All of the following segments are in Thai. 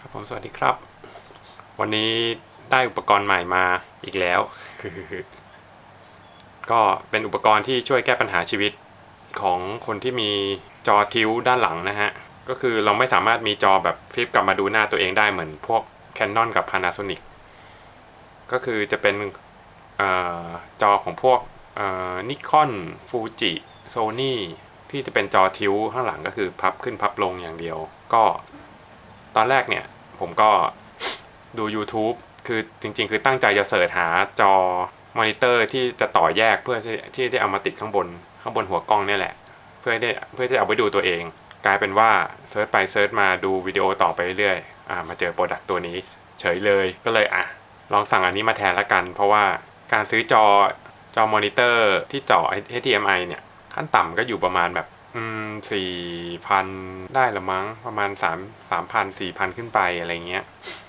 ครับผมสวัสดีครับ วันนี้ได้อุปกรณ์ใหม่มาอีกแล้ว ก็เป็นอุปกรณ์ที่ช่วยแก้ปัญหาชีวิตของคนที่มีจอทิวด้านหลังนะฮะ ก็คือเราไม่สามารถมีจอแบบฟลิปกลับมาดูหน้าตัวเองได้เหมือนพวก Canon กับ Panasonic ก็คือจะเป็นออจอของพวกนิคอนฟูจิโซนี่ที่จะเป็นจอทิวข้างหลังก็คือพับขึ้นพับลงอย่างเดียว ก็ ตอนแรกเนี่ยผมก็ดู YouTube คือจริง ๆ คือตั้งใจจะเสิร์ชหาจอมอนิเตอร์ที่จะต่อแยกเพื่อที่ได้เอามาติดข้างบนข้างบนหัวกล้องนี่แหละ เพื่อได้เพื่อที่จะเอาไว้ดูตัวเอง กลายเป็นว่าเซิร์ชไปเซิร์ชมาดูวิดีโอต่อไปเรื่อยๆอ่ามาเจอโปรดักต์ตัวนี้ เฉยเลยก็เลยอะลองสั่งอันนี้มาแทนละกัน เพราะว่าการซื้อจอจอมอนิเตอร์ที่จาะ HDMI เนี่ยขั้นต่ำก็อยู่ประมาณแบบ อืมสี่พันได้ละมั้งประมาณสามสามพันสี่พันขึ้นไปอะไรเงี้ย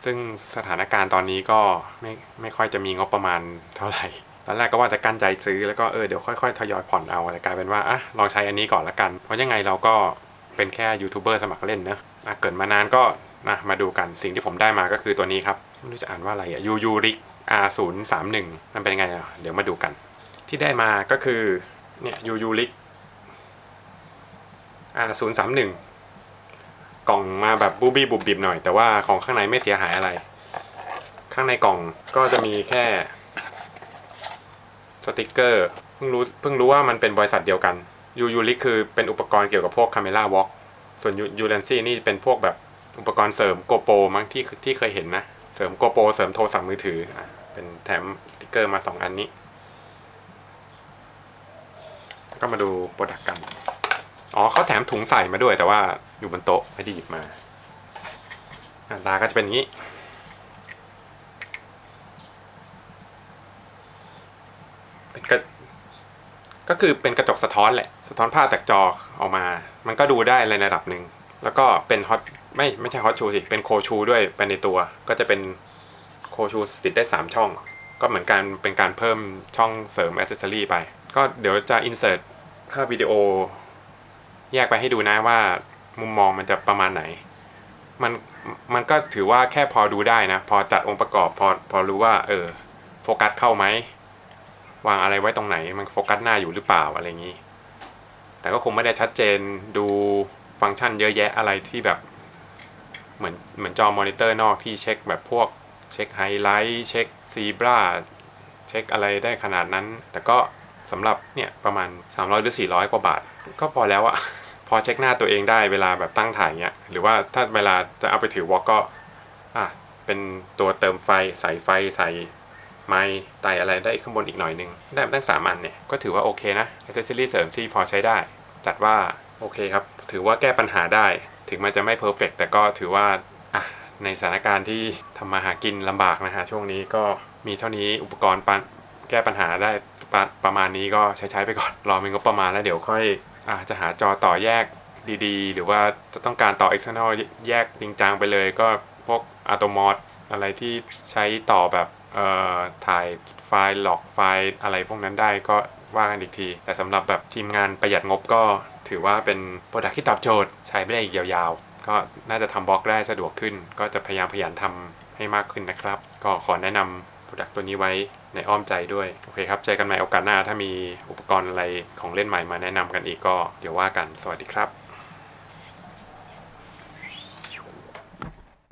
ซึ่งสถานการณ์ตอนนี้ก็ไม่ไม่ค่อยจะมีงบประมาณเท่าไหร่ตอนแรกก็ว่าจะกั้นใจซื้อแล้วก็เออเดี๋ยวค่อยๆทยอยผ่อนเอาแต่กลายเป็นว่าอะลองใช้อันนี้ก่อนละกัน เพราะยังไงเราก็เป็นแค่ยูทูบเบอร์สมัครเล่นเนอะอะเกิดมานานก็นะมาดูกันสิ่งที่ผมได้มาก็คือตัวนี้ครับไม่รู้จะอ่านว่าอะไรอะยูยูริก R 0 3 1มันเป็นยังไงอะเดี๋ยวมาดูกัน ที่ได้มาก็คือเนี่ยยูยูริก R 0 3 1กล่องมาแบบบูบี้บุบบิบหน่อย แต่ว่าของข้างในไม่เสียหายอะไร ข้างในกล่องก็จะมีแค่สติกเกอร์เพิ่งรู้เพิ่งรู้ว่ามันเป็นบริษัทเดียวกันยูยูริคือเป็นอุปกรณ์เกี่ยวกับพวกคาเมล่าวอล์กส่วนยูเลนซี่นี่เป็นพวกแบบอุปกรณ์เสริมโกโปรมั้งที่ที่เคยเห็นนะ เสริมโกโปรเสริมโทรศัพท์มือถืออะเป็นแถมสติกเกอร์มาสองอันนี้ ก็มาดูโปรดักต์กัน อ๋อเขาแถมถุงใส่มาด้วย แต่ว่าอยู่บนโต๊ะไม่ได้หยิบมาหน้าตาก็จะเป็นอย่างนี้ เป็นกระก็คือเป็นกระจกสะท้อนแหละ สะท้อนภาพจากจอออกมา มันก็ดูได้ในระดับหนึ่ง แล้วก็เป็นฮอตไม่ไม่ใช่ฮอตชูสิ เป็นโคชูด้วยไปในตัว ก็จะเป็นโคชูติดได้ 3 ช่อง ก็เหมือนกันเป็นการเพิ่มช่องเสริมอ c เซ s ซอรีไป ก็เดี๋ยวจะอินเสิร์ตภาพวิดีโอ แยกไปให้ดูนะว่ามุมมองมันจะประมาณไหน มันมันก็ถือว่าแค่พอดูได้นะ พอจัดองค์ประกอบพอพอรู้ว่า เออ โฟกัสเข้าไหมวางอะไรไว้ตรงไหน มันโฟกัสหน้าอยู่หรือเปล่าอะไรอย่างนี้ แต่ก็คงไม่ได้ชัดเจนดูฟังก์ชันเยอะแยะอะไรที่แบบ เหมือนเหมือนจอมอนิเตอร์นอกที่เช็คแบบพวกเช็คไฮไลท์เช็คซีบราเช็คอะไรได้ขนาดนั้น แต่ก็ สำหรับเนี่ยประมาณ 300 หรือ 400 กว่าบาท ก็พอแล้วอะพอเช็คหน้าตัวเองได้เวลาแบบตั้งถ่ายเงี้ยหรือว่าถ้าเวลาจะเอาไปถือวอลก็อะเป็นตัวเติมไฟใส่ไฟใส่ไม้ไตอะไรได้ข้างบนอีกหน่อยนึง ได้ตั้งสามอันเนี่ย ก็ถือว่าโอเคนะอ c เซ s ซอรี่เสริมที่พอใช้ได้ จัดว่าโอเคครับ ถือว่าแก้ปัญหาได้ ถึงมันจะไม่เพอร์เฟกแต่ก็ถือว่าอะในสถานการณ์ที่ทำมาหากินลำบากนะฮะช่วงนี้ก็มีเท่านี้อุปกรณ์ปันแก้ปัญหาได้ ประประมาณนี้ก็ใช้ใช้ไปก่อน รอมีงบประมาณแล้วเดี๋ยวค่อยอาจะหาจอต่อแยกดีๆ หรือว่าจะต้องการต่อ external แยกจริงจังไปเลยก็พวก a t o m o d อะไรที่ใช้ต่อแบบเอ่อถ่ายไฟล์หลอกไฟล์อะไรพวกนั้นได้ก็ว่ากันอีกที แต่สำหรับแบบทีมงานประหยัดงบก็ถือว่าเป็นโปรดักที่ตอบโจทย์ใช้ไม่ได้อีกยาวๆ ก็น่าจะทำบล็อกได้สะดวกขึ้น ก็จะพยายามพยายามทำให้มากขึ้นนะครับ ก็ขอแนะนำ โปรดักตัวนี้ไว้ในอ้อมใจด้วย โอเคครับ เจอกันใหม่โอกาสหน้า ถ้ามีอุปกรณ์อะไรของเล่นใหม่มาแนะนำกันอีกก็เดี๋ยวว่ากัน สวัสดีครับ